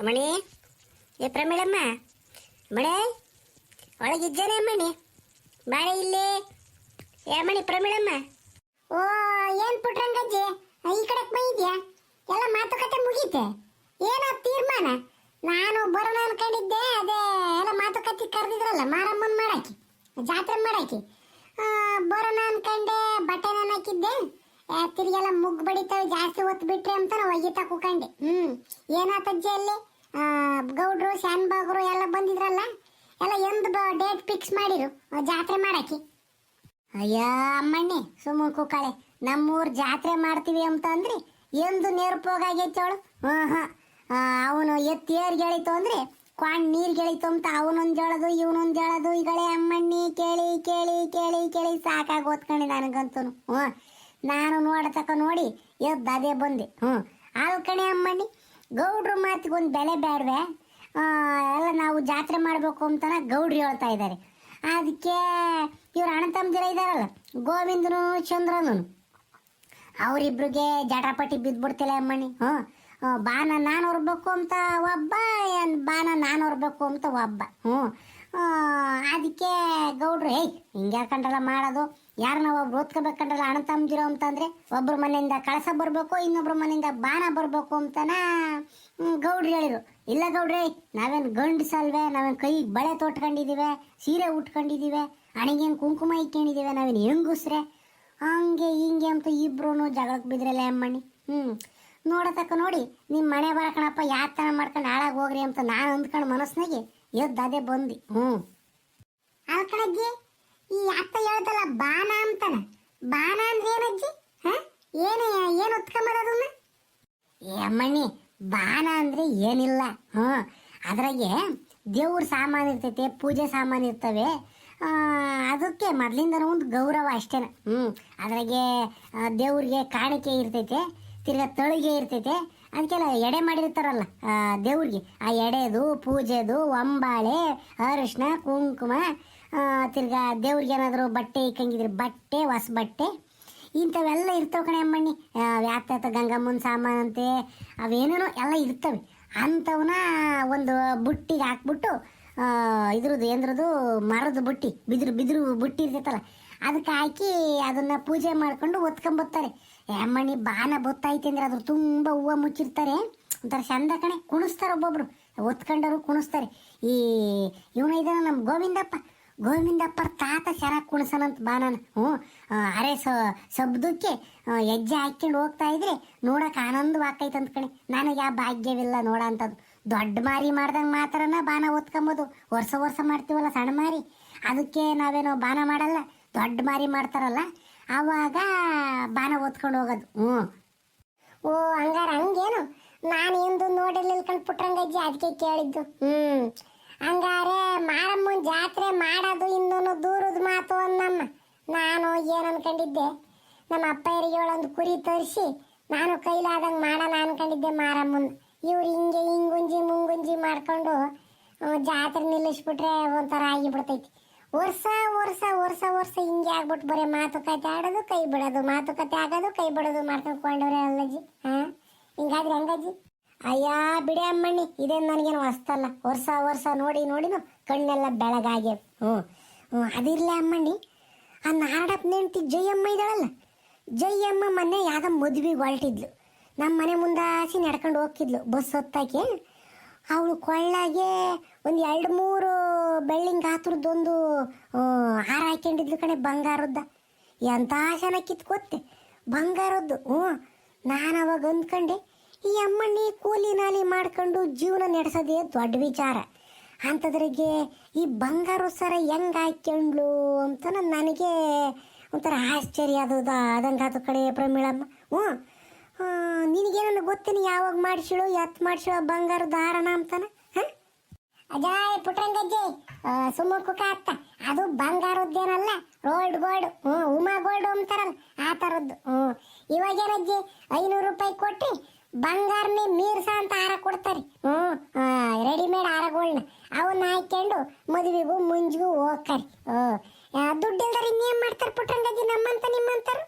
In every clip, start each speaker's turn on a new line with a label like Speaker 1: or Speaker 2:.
Speaker 1: ಅಮ್ಮಣಿ. ಏ ಪ್ರಮೀಳಮ್ಮ. ಮಣೆ ಒಳಗಿದ್ದೇನೆ ಅಮ್ಮಣಿ. ಬಾಳೆ ಇಲ್ಲಿ. ಏ ಅಮ್ಮಣಿ ಪ್ರಮೀಳಮ್ಮ.
Speaker 2: ಓ, ಏನ್ ಪುಟ್ರಂಗಜ್ಜಿ ಈ ಕಡೆ ಬಂದಿದ್ಯಾ? ಎಲ್ಲ ಮಾತುಕತೆ ಮುಗೀತೆ? ಏನೋ ತೀರ್ಮಾನ? ನಾನು ಬರೋಣ ಅನ್ಕೊಂಡಿದ್ದೆ, ಅದೇ ಎಲ್ಲ ಮಾತುಕತೆ ಕರೆದಿದ್ರಲ್ಲ, ಮಾರಮ್ಮನ್ ಮಾಡಾಕಿ ಜಾತ್ರೆ ಮಾಡಾಕಿ ಬರೋಣ ಅನ್ಕೊಂಡೆ, ಬಟ್ಟೆನ ಹಾಕಿದ್ದೆ. ತಿರ್ಗೆಲ್ಲ ಮುಗ್ ಬಡಿತಾವೆ, ಜಾಸ್ತಿ ಹೊತ್ತು ಬಿಟ್ರೆ ಅಂತ ನಾವು ಒಯ್ಯತಾ ಕೂಕಂಡೆ. ಹ್ಮ್ ಏನಾತಜ್ಜಿ ಅಲ್ಲಿ? ಗೌಡ್ರು, ಶಾನ್ಬಾಗ್ರು ಎಲ್ಲ ಬಂದಿದ್ರಲ್ಲ? ಎಲ್ಲ ಎಂದು ಡೇಟ್ ಫಿಕ್ಸ್ ಮಾಡಿರು ಜಾತ್ರೆ ಮಾಡಾಕಿ ಅಯ್ಯ, ಅಮ್ಮಣ್ಣಿ ಸುಮ್ಮ ಕೂಕಾಳೆ, ನಮ್ಮೂರ್ ಜಾತ್ರೆ ಮಾಡ್ತೀವಿ ಅಂತ ಅಂದ್ರಿ ಎಂದು ನೇರ್ಪೋಗಾಗೈತೆ ಅವಳು. ಹ ಅವನು ಎತ್ತೇರ್ ಗೆಳಿತು ಅಂದ್ರೆ ಕ್ವಾಣ್ ನೀರ್ ಗೆಳಿತು ಅಂತ ಅವನೊಂದ್ ಹೇಳೋದು, ಇವನೊಂದ್ ಹೇಳೋದು. ಈಗಳೇ ಅಮ್ಮಣ್ಣಿ ಕೇಳಿ ಕೇಳಿ ಕೇಳಿ ಕೇಳಿ ಸಾಕಾಗಿ ಓದ್ಕೊಂಡೆ ನನಗಂತೂ ಹ್ಞೂ ನಾನು ನೋಡತಕ್ಕ ನೋಡಿ ಎದ್ದು ಅದೇ ಬಂದೆ. ಹ್ಞೂ. ಆಲ್ ಕಣೆ ಅಮ್ಮಣ್ಣಿ, ಗೌಡ್ರ ಮಾತಿಗೊಂದು ಬೆಲೆ ಬೇಡವೆ ಎಲ್ಲ ನಾವು ಜಾತ್ರೆ ಮಾಡಬೇಕು ಅಂತನ ಗೌಡ್ರು ಹೇಳ್ತಾ ಇದ್ದಾರೆ ಅದಕ್ಕೆ ಇವ್ರ ಅಣ್ಣ ತಮ್ಮದಿರ ಇದಾರಲ್ಲ, ಗೋವಿಂದನು ಚಂದ್ರನು ಅವರಿಬ್ರಿಗೆ ಜಟಾಪಟಿ ಬಿದ್ದುಬಿಡ್ತಿಲ್ಲ ಅಮ್ಮಣ್ಣಿ. ಹ್ಞೂ. ಬಾನ ನಾನು ಹೊರಬೇಕು ಅಂತ ಒಬ್ಬ ಬಾನ ನಾನು ಹೊರಬೇಕು ಅಂತ ಒಬ್ಬ. ಹ್ಞೂ. ಅದಕ್ಕೆ ಗೌಡ್ರು ಹೇಯ್ ಹಿಂಗೆ ಯಾಕಂಡ್ರಲ್ಲ ಮಾಡೋದು? ಯಾರನ್ನ ಒಬ್ರು ಓದ್ಕೋಬೇಕಂಡ್ರಲ್ಲ ಅಣ್ಣ ತಮ್ಮದಿರೋ ಅಂತಂದ್ರೆ ಒಬ್ಬರ ಮನೆಯಿಂದ ಕಳಸ ಬರಬೇಕು ಇನ್ನೊಬ್ಬರ ಮನೆಯಿಂದ ಬಾಣ ಬರಬೇಕು ಅಂತನ? ಗೌಡ್ರು ಹೇಳಿರು ಇಲ್ಲ ಗೌಡ್ರೆ, ನಾವೇನು ಗಂಡಸಲ್ವೇ ನಾವೇನು ಕೈ ಬಳೆ ತೊಟ್ಕೊಂಡಿದ್ದೀವಿ ಸೀರೆ ಉಟ್ಕೊಂಡಿದ್ದೀವಿ ಹಣಿಗೇನು ಕುಂಕುಮ ಇಟ್ಕೊಂಡಿದ್ದೀವಿ ನಾವೇನು ಹೆಂಗುಸ್ರೆ? ಹಂಗೆ ಹಿಂಗೆ ಅಂತ ಇಬ್ರು ಜಗಳಕ್ಕೆ ಬಿದ್ರಲ್ಲ ಅಮ್ಮಣಿ ಹ್ಞೂ ನೋಡತಕ್ಕ ನೋಡಿ ನಿಮ್ಮ ಮನೆ ಬರಕಣಪ್ಪ ಯಾತನ ಮಾಡ್ಕೊಂಡು ಹಾಳಾಗಿ ಹೋಗ್ರಿ ಅಂತ ನಾನು ಅಂದ್ಕೊಂಡು ಮನಸ್ಸಿನಾಗೆ ಎದ್ದು ಅದೇ ಬಂದು ಹ್ಞೂ ಅಲ್ಕಣಜ್ಜಿ ಈ ಅತ್ತ ಹೇಳ್ತಲ್ಲ ಬಾನ ಅಂತಾನ. ಬಾನ ಅಂದ್ರೆ ಏನಜ್ಜಿ? ಹ? ಏನು ಏನು ಉತ್ಕೊಂಬದನ್ನ ಏಮ್ಮಣ್ಣಿ ಬಾನ ಅಂದ್ರೆ ಏನಿಲ್ಲ. ಹ್ಞೂ ಅದ್ರಾಗೆ ದೇವ್ರ ಸಾಮಾನು ಇರ್ತೈತೆ ಪೂಜೆ ಸಾಮಾನು ಇರ್ತವೆ. ಅದಕ್ಕೆ ಮೊದ್ಲಿಂದನೂ ಒಂದು ಗೌರವ ಅಷ್ಟೇನ. ಹ್ಞೂ ಅದ್ರಾಗೆ ದೇವ್ರಿಗೆ ಕಾಣಿಕೆ ಇರ್ತೈತೆ. ತಿರ್ಗಾ ತಳಿಗೆ ಇರ್ತೈತೆ. ಅದಕ್ಕೆಲ್ಲ ಎಡೆ ಮಾಡಿರ್ತಾರಲ್ಲ ದೇವ್ರಿಗೆ. ಆ ಎಡೆದು, ಪೂಜೆದು, ಒಂಬಾಳೆ ಅರಿಶಿನ ಕುಂಕುಮ ತಿರ್ಗಾ ದೇವ್ರಿಗೆ ಏನಾದರೂ ಬಟ್ಟೆ ಇಕ್ಕಂಗಿದ್ರೆ ಬಟ್ಟೆ ಹೊಸ ಬಟ್ಟೆ ಇಂಥವೆಲ್ಲ ಇರ್ತವೆ ಕಣೆ ಅಮ್ಮಣ್ಣಿ. ವ್ಯಾಪ್ತ ಗಂಗಮ್ಮನ ಸಾಮಾನಂತೆ ಅವೇನೇನೋ ಎಲ್ಲ ಇರ್ತವೆ. ಅಂಥವನ್ನ ಒಂದು ಬುಟ್ಟಿಗೆ ಹಾಕ್ಬಿಟ್ಟು ಇದ್ರದ್ದು ಏನ್ರದ್ದು, ಮರದ ಬುಟ್ಟಿ, ಬಿದಿರು ಬಿದಿರು ಬುಟ್ಟಿ ಇರ್ತೈತಲ್ಲ, ಅದಕ್ಕೆ ಹಾಕಿ ಅದನ್ನ ಪೂಜೆ ಮಾಡ್ಕೊಂಡು ಒತ್ಕೊಂಬತ್ತಾರೆ ಅಮ್ಮಣ್ಣಿ ಬಾನ ಬೊತ್ತೈತೆ ಅಂದ್ರೆ ಅದ್ರ ತುಂಬ ಹೂವು ಮುಚ್ಚಿರ್ತಾರೆ. ಒಂಥರ ಚಂದ ಕಣೆ. ಕುಣಿಸ್ತಾರೆ ಒಬ್ಬೊಬ್ರು. ಒತ್ಕೊಂಡರು ಕುಣಿಸ್ತಾರೆ. ಈ ಇವನ ಇದಾನ ನಮ್ಮ ಗೋವಿಂದಪ್ಪ. ಗೋವಿಂದಪ್ಪರ ತಾತ ಚೆನ್ನಾಗಿ ಕುಣಿಸನಂತ ಬಾನನ. ಹ್ಞೂ. ಅರೆ ಶಬ್ದಕ್ಕೆ ಹೆಜ್ಜೆ ಹಾಕ್ಕೊಂಡು ಹೋಗ್ತಾ ಇದ್ರೆ ನೋಡಕ್ಕೆ ಆನಂದವಾಗ್ತೈತೆ ಅಂತ ಕಣೆ. ನನಗೆ ಆ ಭಾಗ್ಯವಿಲ್ಲ ನೋಡ ಅಂತದ್ದು ದೊಡ್ಡ ಮಾರಿ ಮಾಡ್ದಂಗೆ ಮಾತ್ರನ ಬಾನ ಓದ್ಕೊಂಬೋದು ವರ್ಷ ವರ್ಷ ಮಾಡ್ತೀವಲ್ಲ ಸಣ್ಣ ಮಾರಿ. ಅದಕ್ಕೆ ನಾವೇನೋ ಬಾನ ಮಾಡಲ್ಲ. ದೊಡ್ಡ ಮಾರಿ ಮಾಡ್ತಾರಲ್ಲ. ಆವಾಗ ಬಾಣ ಓದ್ಕೊಂಡು ಹೋಗೋದು. ಹ್ಞೂ. ಓ, ಹಂಗಾರ ಹಂಗೇನು? ನಾನು ಎಂದು ನೋಡಿರ್ಲಿಲ್ಲ ಪುಟ್ರಂಗಜ್ಜಿ ಅದಕ್ಕೆ ಕೇಳಿದ್ದು. ಹ್ಞೂ. ಹಂಗಾರೆ ಮಾರಮ್ಮನ ಜಾತ್ರೆ ಮಾಡೋದು ಇನ್ನೊಂದು ದೂರದ ಮಾತು ಅನ್ನಮ್ಮ. ನಾನು ಏನು ಅನ್ಕೊಂಡಿದ್ದೆ? ನಮ್ಮ ಅಪ್ಪಯ್ಯರಿಗೆ ಒಂದು ಕುರಿ ತರಿಸಿ, ನಾನು ಕೈಲಾದಂಗೆ ಮಾಡೋಣ ಅನ್ಕೊಂಡಿದ್ದೆ ಮಾರಮ್ಮನ. ಇವ್ರು ಹಿಂಗೆ ಹಿಂಗುಂಜಿ ಮುಂಗುಂಜಿ ಮಾಡ್ಕೊಂಡು, ಜಾತ್ರೆ ನಿಲ್ಲಿಸ್ಬಿಟ್ರೆ ಒಂಥರ ಆಗಿಬಿಡ್ತೈತಿ. ವರ್ಷ ವರ್ಷ ವರ್ಷ ವರ್ಷ ಹಿಂಗೆ ಆಗ್ಬಿಟ್ಟು ಬರೀ ಮಾತುಕತೆ ಆಡೋದು, ಕೈ ಬಿಡೋದು ಮಾತುಕತೆ ಆಗೋದು, ಕೈ ಬಿಡೋದು ಮಾಡ್ಕೊಂಡ್ಕೊಂಡವ್ರೆ ಅಲ್ಲಜ್ಜಿ, ಹಾ? ಹಿಂಗಾದ್ರೆ ಹೆಂಗಜ್ಜಿ? ಅಯ್ಯ, ಬಿಡಿ ಅಮ್ಮಣ್ಣಿ, ಇದೇನು ನನಗೇನು ಹೊಸ್ತಲ್ಲ. ವರ್ಷ ವರ್ಷ ನೋಡಿ, ನೋಡಿನು ಕಣ್ಣೆಲ್ಲ ಬೆಳಗಾಗಿ ಹ್ಞೂ ಹ್ಞೂ, ಅದಿರಲಿ ಅಮ್ಮಣ್ಣಿ. ಆ ನಾಡಪ್ಪ ನೆಂಟಿ ಜಯಮ್ಮ ಇದ್ದಾಳಲ್ಲ? ಜಯಮ್ಮ ಮೊನ್ನೆ ಯಾವುದೋ ಮದುವೆಗೆ ಹೊರಟಿದ್ಲು. ನಮ್ಮ ಮನೆ ಮುಂದಾಸಿ ನಡ್ಕೊಂಡು ಹೋಗ್ತಿದ್ಲು ಬಸ್ ಹೊತ್ತಾಕಿ. ಅವಳು ಕೊಳ್ಳಾಗೆ ಒಂದು ಎರಡು ಮೂರು ಬೆಳ್ಳಿಂಗ್ ಗಾತ್ರದ್ದೊಂದು ಹಾರ ಹಾಕೊಂಡಿದ್ಲು ಕಣೆ ಬಂಗಾರದ್ದ. ಎಂಥ ಚೆನ್ನಾಗಿ ಕಿತ್ಕೊತ್ತೆ ಬಂಗಾರದ್ದು, ಹ್ಞೂ. ನಾನು ಅವಾಗ ಅಂದ್ಕೊಂಡೆ, ಈ ಅಮ್ಮಣ್ಣಿ ಕೂಲಿ ನಾಲಿ ಮಾಡ್ಕೊಂಡು ಜೀವನ ನಡೆಸೋದೇ ದೊಡ್ಡ ವಿಚಾರ. ಅಂಥದ್ರಿಗೆ ಈ ಬಂಗಾರ ಸರ ಹೆಂಗೆ ಹಾಕ್ಯಂಡ್ಲು ಅಂತ ನನಗೆ ಒಂಥರ ಆಶ್ಚರ್ಯ ಅದು ಅದಂಗಾತು ಕಡೆ ಪ್ರಮೀಳಮ್ಮ. ಹ್ಞೂ. ನಿನಗೇನೋ ಗೊತ್ತೇನೆ? ಯಾವಾಗ ಮಾಡಿಸಿಳು, ಎತ್ ಮಾಡಿಸಿಳು ಬಂಗಾರದ ಹಾರಣ ಅಂತಾನ? ಅಜಾಯ್ ಪುಟ್ರಂಗಜ್ಜಿ ಸುಮ್ಮ ಕುಕ ಅತ್ತ. ಅದು ಬಂಗಾರದ್ದೇನಲ್ಲ, ರೋಲ್ಡ್ ಗೋಲ್ಡ್, ಹ್ಞೂ, ಉಮಾ ಗೋಲ್ಡ್ ಅಂತಾರಲ್ಲ, ಆ ಥರದ್ದು, ಹ್ಞೂ. ಇವಾಗೇನಜ್ಜಿ, ಐನೂರು ರೂಪಾಯಿ ಕೊಟ್ಟು ಬಂಗಾರನೇ ಮೀರ್ಸ ಅಂತ ಹಾರ ಕೊಡ್ತಾರೆ, ಹ್ಞೂ ರೆಡಿಮೇಡ್ ಹಾರಗಳನ್ನ ಅವನ್ನ ಹಾಕ್ಕೊಂಡು ಮದುವೆಗೂ ಮುಂಜಿಗೂ ಹೋಗ್ತಾರೆ, ಹ್ಞೂ. ದುಡ್ಡು ಇಲ್ದಾರೆ ಇನ್ನೇನು ಮಾಡ್ತಾರೆ ಪುಟ್ರಂಗಜ್ಜಿ ನಮ್ಮಂತ ನಿಮ್ಮಂತಾರು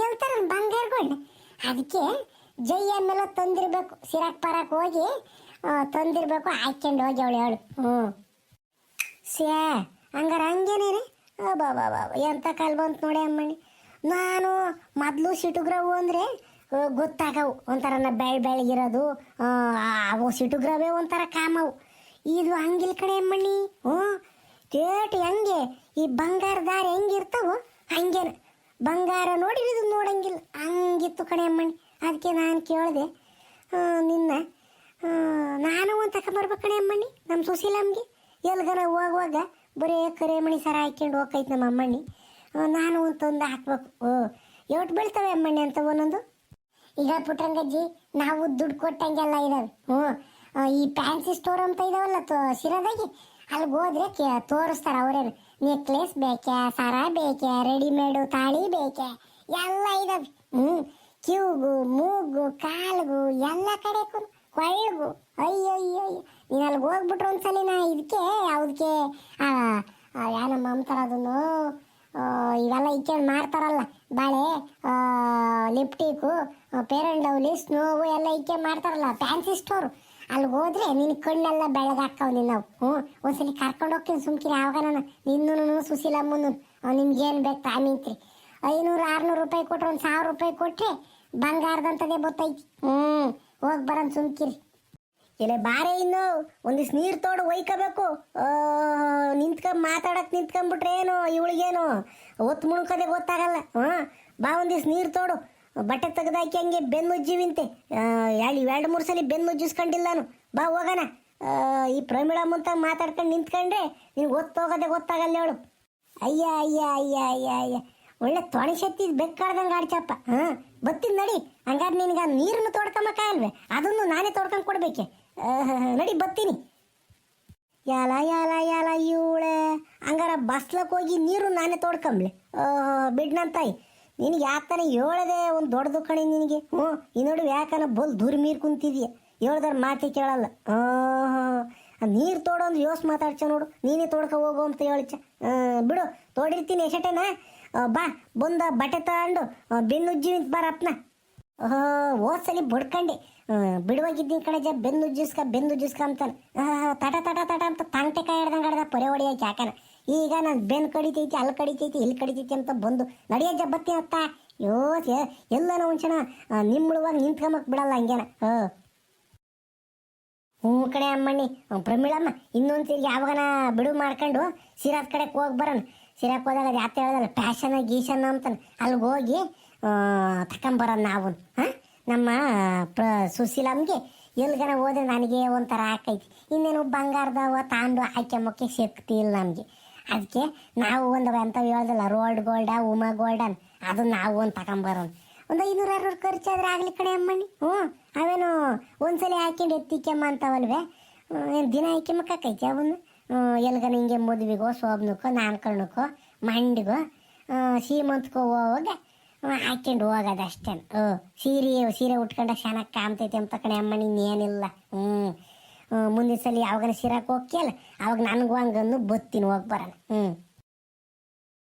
Speaker 2: ಹೇಳ್ತಾರಲ್ಲ ಬಂಗಾರಗಳನ್ನ ಅದಕ್ಕೆ ಜೈ ಅನ್ನೆಲ್ಲ ತಂದಿರಬೇಕು, ಸಿರಾಕ್ ಪರಕ್ ಹೋಗಿ ತಂದಿರ್ಬೇಕು, ಹಾಕ್ಕೊಂಡು ಹೋಗಿ ಅವಳು. ಹೇಳು ಹ್ಞೂ
Speaker 1: ಸ್ಯಾ ಹಂಗಾರ ಹಂಗೇನೇನೆ ಬಾ ಬಾ ಬಾ ಎಂಥ ಕಾಲು ಬಂತು ನೋಡಿ ಅಮ್ಮಣ್ಣಿ. ನಾನು ಮೊದಲು ಸಿಟುಗ್ರವು ಅಂದರೆ ಗೊತ್ತಾಗವು. ಒಂಥರ ನಾ ಬೆಳ್ ಬೆಳಗಿರೋದು ಅವು ಸಿಟುಗ್ರವೇ ಒಂಥರ ಕಾಮವು. ಇದು ಹಂಗಿಲ್ ಕಡೆ ಅಮ್ಮಣ್ಣಿ. ಹ್ಞೂ ಕೇಟ್ ಹೆಂಗೆ, ಈ ಬಂಗಾರ ದಾರಿ ಹೆಂಗಿರ್ತಾವೋ ಹಂಗೇನು. ಬಂಗಾರ ನೋಡಿರಿ ಇದು ನೋಡಂಗಿಲ್ಲ. ಹಂಗಿತ್ತು ಕಣೆ ಅಮ್ಮಣ್ಣಿ. ಅದಕ್ಕೆ ನಾನು ಕೇಳಿದೆ. ನಿನ್ನ ನಾನು ಒಂದು ತಗೊಂಬರ್ಬೇಕು ಕಣೆ ಅಮ್ಮಣ್ಣಿ ನಮ್ಮ ಸುಶೀಲಮ್ಗೆ ಎಲ್ಗನ ಹೋಗುವಾಗ ಬರೀ ಕರೆ ಮಣಿ ಸರ ಹಾಕ್ಯಂಡು ಹೋಗೈತೆ ನಮ್ಮ ಅಮ್ಮಣ್ಣಿ. ನಾನು ಒಂದು ತಂದು ಹಾಕ್ಬೇಕು. ಓ, ಎಷ್ಟು ಬೀಳ್ತವೆ ಅಮ್ಮಣ್ಣಿ ಅಂತ ಒಂದೊಂದು?
Speaker 2: ಈಗ ಪುಟ್ರಂಗಜ್ಜಿ ನಾವು ದುಡ್ಡು ಕೊಟ್ಟಂಗೆಲ್ಲ ಇದಾವೆ. ಹ್ಞೂ ಈ ಫ್ಯಾನ್ಸಿ ಸ್ಟೋರ್ ಅಂತ ಇದಾವಲ್ಲ ತೋ, ಶಿರದಾಗಿ. ಅಲ್ಲಿಗೆ ಹೋದ್ರೆ ಕೇ, ತೋರಿಸ್ತಾರೆ ಅವರೇನು. ನೆಕ್ಲೆಸ್ ಬೇಕೆ ಸರ ಬೇಕೆ ರೆಡಿಮೇಡು ತಾಳಿ ಬೇಕೆ ಎಲ್ಲ ಇದಾವೆ. ಹ್ಞೂ, ಕ್ಯೂಗು, ಮೂಗು, ಕಾಲುಗು, ಎಲ್ಲ ಕಡೆಗೂ ಕೊಳ್ಳಿಗೂ ಅಯ್ಯೋ ಅಯ್ಯೋ ನೀನು ಅಲ್ಲಿಗೆ ಹೋಗ್ಬಿಟ್ರು ಒಂದ್ಸಲಿ ನಾ ಇದಕ್ಕೆ ಯಾವುದಕ್ಕೆ ಏನೋ ಮಾಮ್ತಾರ ಅದನ್ನು? ಇವೆಲ್ಲ ಇಕ್ಕೊಂಡು ಮಾಡ್ತಾರಲ್ಲ, ಬಾಳೆ ಲಿಪ್ಟಿಕು ಪೇರನ್ ಡೌಲಿ ಸ್ನೋವು ಎಲ್ಲ ಇಕ್ಕೆ ಮಾಡ್ತಾರಲ್ಲ ಫ್ಯಾನ್ಸಿ ಸ್ಟೋರು ಅಲ್ಲಿ ಹೋದ್ರೆ ನಿನ್ನ ಕಣ್ಣೆಲ್ಲ ಬೆಳಗಾಕ್ಕವು ನಿನ್ನವು ಹ್ಞೂ, ಒಂದ್ಸಲಿ ಕರ್ಕೊಂಡು ಹೋಗ್ತೀನಿ ಸುಮ್ಕಿರಿ ಆವಾಗ ನಾನು. ನಿನ್ನೂ ಸುಶೀಲಮ್ಮನು ನಿಮ್ಗೇನು ಬೇಕು ತಾಮಿಂತ್ರಿ ಐನೂರು, ಆರುನೂರು ರೂಪಾಯಿ ಕೊಟ್ರೆ, ಒಂದು ಸಾವಿರ ರೂಪಾಯಿ ಕೊಟ್ಟರೆ ಬಂಗಾರದಂಥದ್ದೇ ಗೊತ್ತೈತಿ ಹ್ಞೂ. ಹೋಗಿ ಬರನ್ ಸುಮ್ಕಿರಿ.
Speaker 1: ಇಲ್ಲ ಬಾರೆ ಇನ್ನು, ಒಂದಿಷ್ಟು ನೀರು ತೋಡು ಒಯ್ಕೋಬೇಕು. ನಿಂತ್ಕೊಂಡ್ ಮಾತಾಡಕ್ ನಿಂತ್ಕೊಂಡ್ಬಿಟ್ರೆ ಏನು, ಇವಳಿಗೇನು? ಒತ್ತು ಮುಣ್ಕೋದೆ ಗೊತ್ತಾಗಲ್ಲ. ಹಾಂ, ಬಾ ಒಂದಿಷ್ಟು ನೀರು ತೋಡು. ಬಟ್ಟೆ ತೆಗೆದಾಕಿ ಹಂಗೆ ಬೆನ್ನುಜ್ಜಿವಿಂತೆ ಎರಡು ಎರಡು ಮೂರು ಸಲ ಬೆನ್ನುಜ್ಜಿಸ್ಕೊಂಡಿಲ್ಲ ನಾನು. ಬಾ ಹೋಗೋಣ. ಈ ಪ್ರಮಿಳಮ್ಮ ಅಂತ ಮಾತಾಡ್ಕೊಂಡು ನಿಂತ್ಕೊಂಡ್ರೆ ನಿನ್ಗೆ ಹೋಗೋದೇ ಗೊತ್ತಾಗಲ್ಲ ಹೇಳು ಅಯ್ಯ ಅಯ್ಯ ಅಯ್ಯ ಅಯ್ಯ ಅಯ್ಯ. ಒಳ್ಳೆ ತೊಣಸೆತ್ತಿ ಬೆಕ್ಕಾಡ್ದಂಗೆ ಆಡ್ಚಪ್ಪ ಹಾ ಬತ್ತಿ ನಡಿ. ಹಂಗಾರೆ ನಿನ್ಗೆ ನೀರನ್ನು ತೋಡ್ಕೊಂಬಕ್ಕಾಗಲ್ವೇ ಅದನ್ನು ನಾನೇ ತೋಡ್ಕೊಂಡು ಕೊಡ್ಬೇಕೆ. ನಡಿ ಬತ್ತೀನಿ. ಯಾಲ ಯಾಲ ಯಾಲ ಇವಳೆ. ಹಂಗಾರ ಬಸ್ಲಕ್ ಹೋಗಿ ನೀರು ನಾನೇ ತೋಡ್ಕೊಂಬ್ಲೆ. ಬಿಡ್ನಂತಾಯಿ ನಿನಗೆ ಯಾಕನ ಹೇಳದೆ ಒಂದು ದೊಡ್ಡದು ಕಣಿ ನಿನಗೆ. ಹ್ಞೂ ಈ ನೋಡು ಯಾಕನ ಬೋಲ್ ದೂರ ಮೀರ್ ಕುಂತಿದ್ಯ? ಹೇಳ್ದಾರ ಮಾತಿ ಕೇಳಲ್ಲ. ನೀರು ತೋಡೋ ಅಂದ್ರೆ ಯೋಸ್ ಮಾತಾಡ್ಚ ನೋಡು. ನೀನೇ ತೋಡ್ಕೊ ಹೋಗು ಅಂತ ಹೇಳಿಚ ಆ, ಬಿಡು ತೋಡಿರ್ತೀನಿ ಎಷ್ಟೇನ ಬಾ, ಬಂದ ಬಟ್ಟೆ ತಗೊಂಡು ಬೆನ್ನುಜ್ಜಿ ನಿಂತ ಬಾರಪ್ಪನ ಓದ್ಸಲಿ ಬಡ್ಕಂಡೆ ಬಿಡುವಾಗಿದ್ದೀನಿ ಕಡೆ ಜ ಬೆನ್ನು ಜ್ಯೂಸ್ಕ ಬೆನ್ನು ಜ್ಯೂಸ್ಕ ಅಂತಾನೆ. ತಟ ತಟ ತಟ ಅಂತ ತಂಟೆ ಕಾಯಿ ಹಿಡ್ದಂಗೆ ಹಿಡ್ದ ಪೊರೆ ಹೊಡಿಯಕ್ಕೆ ಯಾಕನ ಈಗ ನಾನು ಬೆನ್ನು ಕಡಿತೈತಿ ಅಲ್ಲಿ ಕಡಿತೈತಿ ಇಲ್ಲಿ ಕಡಿತೈತಿ ಅಂತ ಬಂದು ನಡೆಯ ಜಬ್ಬತ್ತಿ ಅತ್ತ. ಯೋ ಎಲ್ಲ ಎಲ್ಲನ ಒಂಚನ ನಿಮ್ಮಳುವಾಗ ನಿಂತ್ಕೊಂಬಕ್ ಬಿಡಲ್ಲ ಹಂಗೇನ. ಹಾಂ. ಹ್ಞೂ ಕಡೆ ಅಮ್ಮಣ್ಣಿ ಪ್ರಮೀಳಮ್ಮ ಇನ್ನೊಂದು ಯಾವಾಗನ ಬಿಡುವು ಮಾಡ್ಕೊಂಡು ಸೀರಾದ ಕಡೆಗೆ ಹೋಗಿ ಬರೋಣ. ಸಿರಾಕ್ ಹೋದಾಗ ಅದು ಯಾತ ಹೇಳ್ದಲ್ಲ ಪ್ಯಾಷನ್ ಗೀಶನ್ ಅಂತಾನೆ ಅಲ್ಲಿಗೆ ಹೋಗಿ ತಕೊಂಬರೋಣ ನಾವು. ನಮ್ಮ, ಪ್ರ, ಸುಶೀಲಮ್ಗೆ ಎಲ್ಗನ ಹೋದ್ರೆ ನನಗೆ ಒಂಥರ ಆಕೈತಿ. ಇನ್ನೇನು ಬಂಗಾರದವ ತಾಂಡು ಹಾಕ್ಯಂಬಕ್ಕೆ ಶಕ್ತಿ ಇಲ್ಲ ನಮಗೆ. ಅದಕ್ಕೆ ನಾವು ಒಂದು ಎಂಥವು ಹೇಳ್ದಲ್ಲ, ರೋಲ್ಡ್ ಗೋಲ್ಡ, ಉಮಾ ಗೋಲ್ಡನ್ ಅದು ನಾವು ಒಂದು ತಗೊಂಬರೋಣ ಒಂದು ಐನೂರು ಖರ್ಚು ಖರ್ಚಾದ್ರೆ ಆಗಲಿ ಕಡೆ ಅಮ್ಮಣ್ಣಿ. ಹ್ಞೂ, ಅವೇನು ಒಂದ್ಸಲ ಹಾಕ್ಯಂಡು ಎತ್ತಿಕೆಮ್ಮ ಅಂತವಲ್ವೇ? ದಿನ ಹಾಕ್ಯಮ್ಮಕ್ಕೈತಿ ಅವನು ಎಲ್ಗನ ಹಿಂಗೆ ಮದುವೆಗೋ, ಸೋಬ್ನಕ್ಕೋ ನಾಮಕರಣಕ್ಕೋ ಮಂಡಿಗೋ ಸೀಮಂತಕ್ಕೋ ಹೋಗ ಹಾಕ್ಯಂಡು ಹೋಗೋದು ಅಷ್ಟೇ ಹ್ಞೂ ಸೀರೆ ಸೀರೆ ಉಟ್ಕೊಂಡಾಗ ಚೆನ್ನಾಗಿ ಕಾಣ್ತೈತೆ ಅಂತ ಕಣೆ ಅಮ್ಮ ಇನ್ನೇನಿಲ್ಲ. ಹ್ಞೂ ಮುಂದಿನ ಸಲ ಯಾವಾಗನ ಸೀರಕ್ಕೆ ಹೋಗ್ಯಲ್ಲ ಅವಾಗ ನನಗೂ ಹಂಗನ್ನು ಬತ್ತೀನಿ ಹೋಗಿ ಬರೋಣ ಹ್ಞೂ